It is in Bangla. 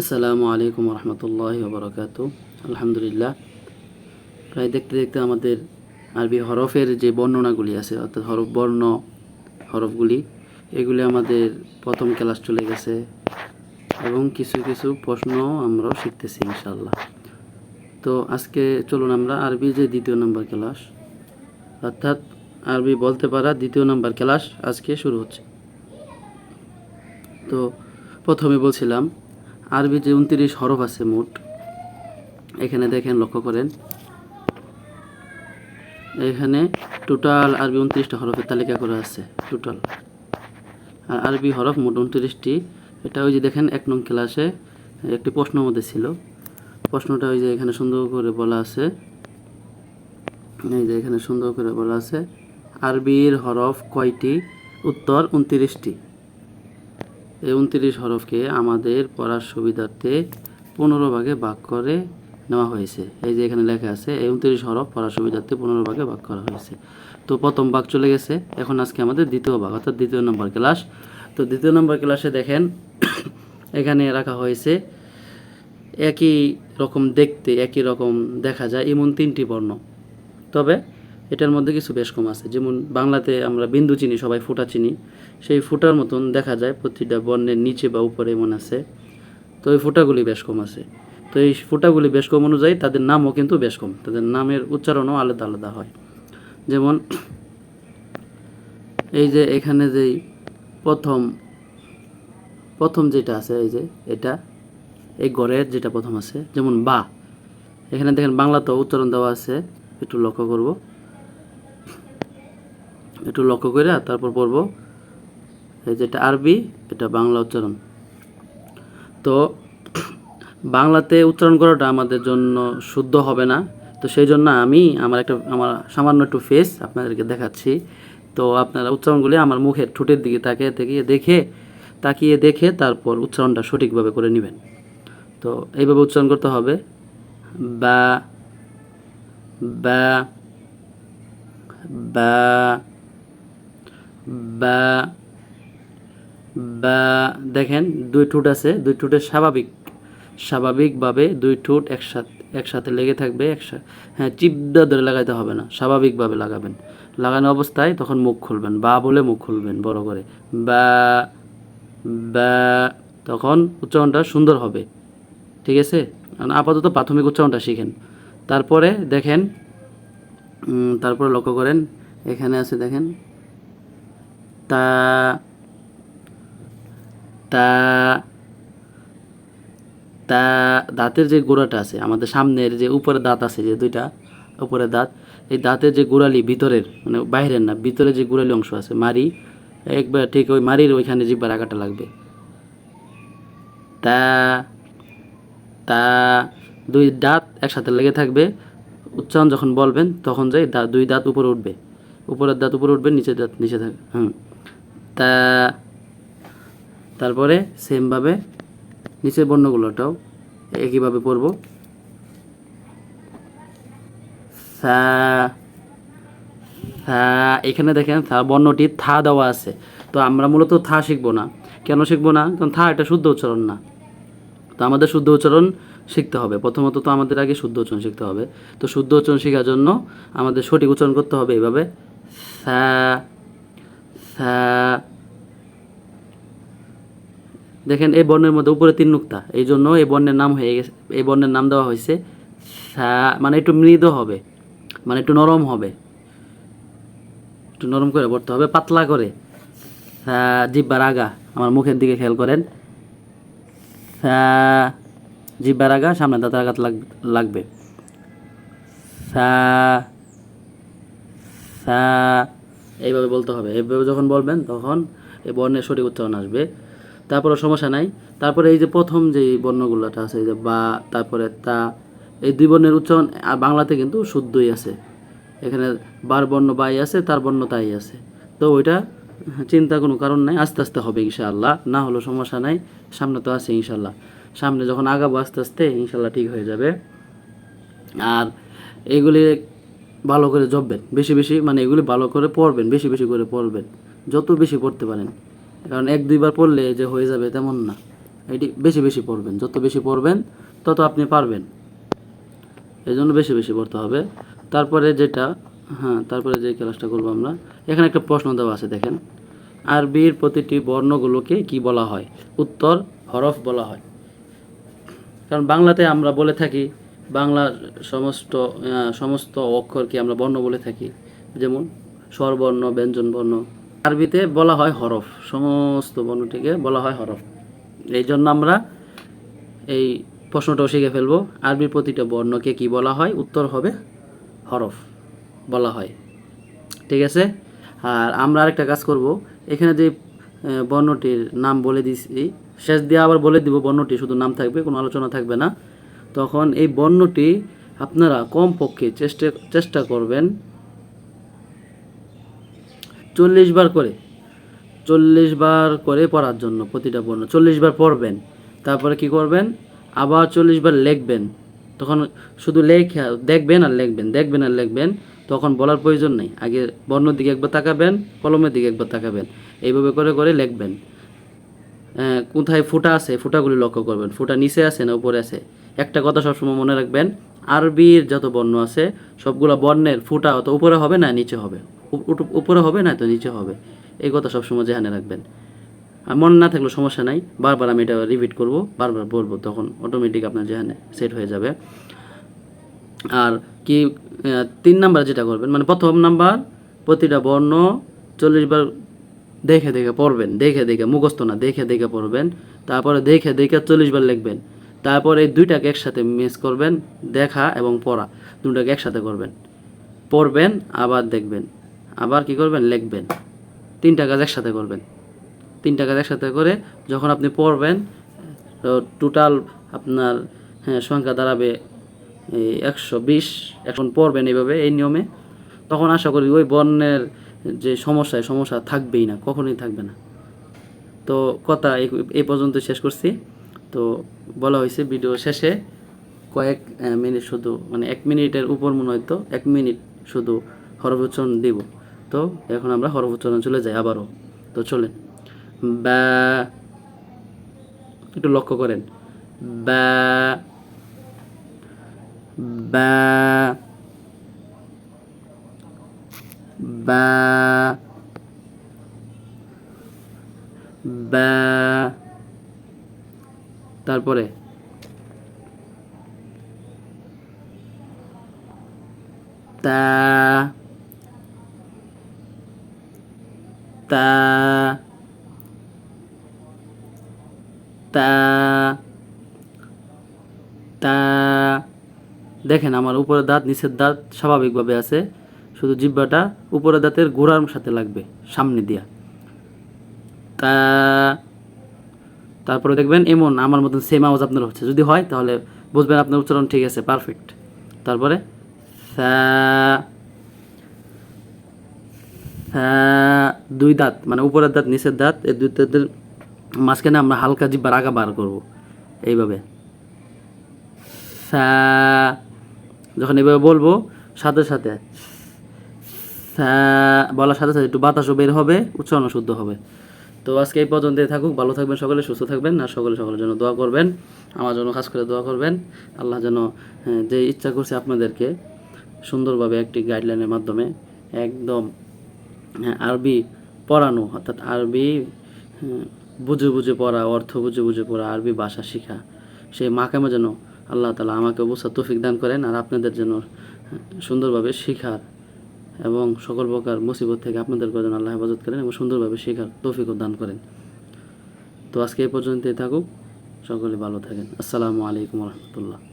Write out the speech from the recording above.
আসসালামু আলাইকুম রহমতুল্লাহ বরকাত আলহামদুলিল্লাহ। প্রায় দেখতে দেখতে আমাদের আরবি হরফের যে বর্ণনাগুলি আছে, অর্থাৎ হরফ বর্ণ, হরফগুলি, এগুলি আমাদের প্রথম ক্লাস চলে গেছে এবং কিছু কিছু প্রশ্ন আমরাও শিখতেছি ইনশাল্লাহ তো আজকে চলুন আমরা আরবি যে দ্বিতীয় নম্বর ক্লাস, অর্থাৎ আরবি বলতে পারা দ্বিতীয় নম্বর ক্লাস আজকে শুরু হচ্ছে। তো প্রথমে বলছিলাম আরবি যে উনত্রিশ হরফ আছে মোট। এখানে দেখেন, লক্ষ্য করেন। এখানে টোটাল আরবি উনত্রিশটা হরফের তালিকা করা আছে টোটাল আর আরবি হরফ মোট উনত্রিশটি। এটা ওই যে দেখেন, এক নং ক্লাসে একটি প্রশ্নের মধ্যে ছিল। প্রশ্নটা ওই যে এখানে সুন্দর করে বলা আছে। এই যে এখানে সুন্দর করে বলা আছে, আরবির হরফ কয়টি? উত্তর উনত্রিশটি। উনত্রিশ হরফকে আমাদের পড়ার সুবিধার্থে পনেরো ভাগে ভাগ করে নেওয়া হয়েছে। এই যে এখানে লেখা আছে, এই উনত্রিশ হরফ পড়ার সুবিধার্থে পনেরো ভাগে ভাগ করা হয়েছে। তো প্রথম ভাগ চলে গেছে। এখন আজকে আমাদের দ্বিতীয় ভাগ, অর্থাৎ দ্বিতীয় নম্বর ক্লাস। তো দ্বিতীয় নম্বর ক্লাসে দেখেন, এখানে রাখা হয়েছে, একই রকম দেখতে, একই রকম দেখা যায়, এমন তিনটি বর্ণ। তবে এটার মধ্যে কিছু বেশ কম আছে। যেমন বাংলাতে আমরা বিন্দু চিনি, সবাই ফুটা চিনি। সেই ফুটার মতন দেখা যায় প্রতিটা বর্ণের নিচে বা উপরে এমন আছে। তো এই ফুটাগুলি বেশ কম আছে। তো এই ফুটাগুলি বেশ কম অনুযায়ী তাদের নামও কিন্তু বেশ কম। তাদের নামের উচ্চারণও আলাদা আলাদা হয়। যেমন এই যে এখানে যেই প্রথম প্রথম যেটা আছে, এই যে এটা, এই গড়ের যেটা প্রথম আছে, যেমন বা। এখানে দেখেন বাংলাতেও উচ্চারণ দেওয়া আছে। একটু লক্ষ্য করব। একটু লক্ষ্য করে তারপর পড়ব। এই যেটা আরবি, এটা বাংলা উচ্চারণ। তো বাংলাতে উচ্চারণ করাটা আমাদের জন্য শুদ্ধ হবে না। তো সেই জন্য আমি আমার একটা, আমার সামান্য একটু ফেস আপনাদেরকে দেখাচ্ছি। তো আপনারা উচ্চারণগুলি আমার মুখের ঠোঁটের দিকে তাকিয়ে তাকিয়ে দেখে তাকিয়ে দেখে তারপর উচ্চারণটা সঠিকভাবে করে নেবেন। তো এইভাবে উচ্চারণ করতে হবে। বা বা বা বা বা, দেখেন দুই ঠোঁট আছে, দুই ঠোঁটের স্বাভাবিক, স্বাভাবিকভাবে দুই ঠোঁট একসাথে একসাথে লেগে থাকবে একসাথে হ্যাঁ চিপদা ধরে লাগাইতে হবে না, স্বাভাবিকভাবে লাগাবেন। লাগানো অবস্থায় তখন মুখ খুলবেন, বা বলে মুখ খুলবেন বড় করে। বা বা, তখন উচ্চারণটা সুন্দর হবে, ঠিক আছে? আপাতত প্রাথমিক উচ্চারণটা শিখেন। তারপরে দেখেন তারপরে লক্ষ্য করেন, এখানে আছে দেখেন তা তা তা, দাঁতের যে গোড়াটা আছে, আমাদের সামনের যে উপরে দাঁত আছে, যে দুইটা উপরে দাঁত, এই দাঁতের যে গোড়ালি ভিতরের মানে বাইরের না ভিতরে যে গোড়ালি অংশ আছে মারি একবার ঠিক ওই মারির ওইখানে জিব্বার আগাটা লাগবে। তা তা, দুই দাঁত একসাথে লেগে থাকবে, উচ্চারণ যখন বলবেন, তখন যাই দুই দাঁত উপরে উঠবে। উপরের দাঁত উপরে উঠবে, নিচের দাঁত নিচে থাকবে হুম। তা, তারপরে সেমভাবে নিচের বর্ণগুলোটাও একইভাবে পড়ব। সা থা, এখানে দেখেন থা বর্ণটি থা দেওয়া আছে। তো আমরা মূলত থা শিখব না। কেন শিখব না? কারণ থা এটা শুদ্ধ উচ্চারণ না। তো আমাদের শুদ্ধ উচ্চারণ শিখতে হবে। প্রথমত তো আমাদের আগে শুদ্ধ উচ্চারণ শিখতে হবে। তো শুদ্ধ উচ্চারণ শেখার জন্য আমাদের সঠিক উচ্চারণ করতে হবে এইভাবে সা সা দেখেন, এই বর্ণের মধ্যে উপরে তিন নুক্তা। এই জন্য এই বর্ণের নাম হয়ে গেছে, এই বর্ণের নাম দেওয়া হয়েছে মানে একটু মৃদু হবে মানে একটু নরম হবে। একটু নরম করে পড়তে হবে, পাতলা করে। সা জিব্বার আগা আমার মুখের দিকে খেয়াল করেন। সা জিব্বার আগা সামনে দাঁতের আঘাত লাগ- লাগবে। সা এইভাবে বলতে হবে। এইভাবে যখন বলবেন, তখন এই বর্ণের সঠিক উচ্চারণ আসবে। তারপরে সমস্যা নাই। তারপরে এই যে প্রথম যে বর্ণগুলোটা আছে, এই যে বা, তারপরে তা, এই দুই বর্ণের উচ্চারণ বাংলাতে কিন্তু শুদ্ধই আছে। এখানে বার বর্ণ বাই আছে, তার বর্ণ তাই আছে। তো ওইটা চিন্তা কোনো কারণ নাই, আস্তে আস্তে হবে ইনশাআল্লাহ। না হলেও সমস্যা নাই, সামনে তো আছে ইনশাল্লাহ সামনে যখন আগাবো আস্তে আস্তে ইনশাল্লাহ ঠিক হয়ে যাবে। আর এগুলি ভালো করে জপবেন। বেশি বেশি মানে এগুলি ভালো করে পড়বেন, বেশি বেশি করে পড়বেন। যত বেশি পড়তে পারেন। কারণ এক দুইবার পড়লে যে হয়ে যাবে তেমন না। এটি বেশি বেশি পড়বেন। যত বেশি পড়বেন, তত আপনি পারবেন। এই জন্য বেশি বেশি পড়তে হবে। তারপরে যেটা হ্যাঁ তারপরে যে ক্লাসটা করব আমরা, এখানে একটা প্রশ্ন দেওয়া আছে, দেখেন। আরবির প্রতিটি বর্ণগুলোকে কি বলা হয়? উত্তর হরফ বলা হয়। কারণ বাংলাতে আমরা বলে থাকি বাংলা সমস্ত সমস্ত অক্ষরকে আমরা বর্ণ বলে থাকি। যেমন স্বরবর্ণ ব্যঞ্জন বর্ণ আরবিতে বলা হয় হরফ। সমস্ত বর্ণটিকে বলা হয় হরফ। এই জন্য আমরা এই প্রশ্নটাও শিখে ফেলব। আরবির প্রতিটা বর্ণকে কি বলা হয়? উত্তর হবে হরফ বলা হয়। ঠিক আছে? আর আমরা আরেকটা কাজ করব। এখানে যে বর্ণটির নাম বলে দিছি, শেষ দিয়ে আবার বলে দিব বর্ণটি। শুধু নাম থাকবে, কোনো আলোচনা থাকবে না। তখন এই বর্ণটি আপনারা কমপক্ষে চেষ্টা চেষ্টা করবেন। চল্লিশ বার করে চল্লিশ বার করে পড়ার জন্য প্রতিটা বর্ণ। চল্লিশ বার পড়বেন তারপরে কি করবেন? আবার চল্লিশ বার লিখবেন। তখন শুধু লেখা দেখবেন আর লিখবেন দেখবেন আর লিখবেন তখন বলার প্রয়োজন নেই। আগে বর্ণর দিকে একবার তাকাবেন কলমের দিকে একবার তাকাবেন। এইভাবে করে করে লিখবেন। আহ, কোথায় ফুটা আছে ফুটাগুলি লক্ষ্য করবেন। ফুটা নিচে আছে না উপরে আছে? একটা কথা সবসময় মনে রাখবেন, আরবির যত বর্ণ আছে, সবগুলো বর্ণের ফুটা হয়তো উপরে হবে না, নিচে হবে। উপ- উপ- উপরে হবে না, তো নিচে হবে। এই কথা সবসময় জেহানে রাখবেন। আর মনে না থাকলে সমস্যা নাই, বারবার আমি এটা রিপিট করব, বারবার বলব, তখন অটোমেটিক আপনার জেহানে সেট হয়ে যাবে। আর কি তিন নাম্বার যেটা করবেন মানে প্রথম নাম্বার প্রতিটা বর্ণ চল্লিশ বার দেখে দেখে পড়বেন, দেখে দেখে মুখস্থ না, দেখে দেখে পড়বেন। তারপরে দেখে দেখে চল্লিশ বার লিখবেন। তারপরে এই দুইটাকে একসাথে মিস করবেন, দেখা এবং পড়া, দুটাকে একসাথে করবেন। পড়বেন, আবার দেখবেন। আবার কি করবেন? লিখবেন। তিনটা কাজ একসাথে করবেন। তিনটা কাজ একসাথে করে যখন আপনি পড়বেন, তো টোটাল আপনার হ্যাঁ সংখ্যা দাঁড়াবে একশো বিশ। এখন পড়বেন এইভাবে, এই নিয়মে। তখন আশা করি ওই বর্ণের যে সমস্যা সমস্যা থাকবেই না, কখনোই থাকবে না। তো কথা এই পর্যন্ত শেষ করছি। তো বলা হয়েছে ভিডিও শেষে কয়েক মিনিট শুধু মানে এক মিনিটের উপর মনে হয়তো এক মিনিট শুধু হরফ দিব। তো এখন আমরা হরফ চলে যাই আবারও। তো চলেন। বা, একটু লক্ষ্য করেন। বা বা বা তারপরে? তা তা দেখেন, আমার উপরের দাঁত, নিচের দাঁত স্বাভাবিকভাবে আছে। শুধু জিব্বাটা উপরের দাঁতের গোড়ার সাথে লাগবে, সামনে দিয়া। তা তারপরে দেখবেন এমন, আমার মতন সেম আওয়াজ আপনার হচ্ছে। যদি হয়, তাহলে বুঝবেন আপনার উচ্চারণ ঠিক আছে পারফেক্ট তারপরে দুই দাঁত মানে উপরের দাঁত, নিচের দাঁত, এই দুই দাঁতের মাঝখানে আমরা হালকা জিব্বার আগা বার করব। এইভাবে। যখন এভাবে বলব, সাথে সাথে বলার সাথে সাথে একটু বাতাসও বের হবে, উচ্চারণও শুদ্ধ হবে। তো আজকে এই পর্যন্তই থাকুক ভালো থাকবেন সকলে সুস্থ থাকবেন আর সকলে সকলের জন্য দোয়া করবেন আমার জন্য খাস করে দোয়া করবেন। আল্লাহ যেন যে ইচ্ছা করছে আপনাদেরকে সুন্দরভাবে একটি গাইডলাইনের মাধ্যমে একদম হ্যাঁ, আরবি পড়ানো অর্থাৎ আরবি হ্যাঁ, বুঝে বুঝে পড়া অর্থ বুঝে বুঝে পড়া আরবি ভাষা শেখা সেই মাকামে যেন আল্লাহ তালা আমাকে অবস্থা তৌফিক দান করেন আর আপনাদের যেন হ্যাঁ, সুন্দরভাবে শেখার এবং সকল প্রকার মুসিবত থেকে আপনাদের যেন আল্লাহ হেফাজত করেন এবং সুন্দরভাবে শেখার তৌফিকও দান করেন। তো আজকে এই পর্যন্তই থাকুক, সকলে ভালো থাকেন। আসসালামু আলাইকুম রহমতুল্লাহ।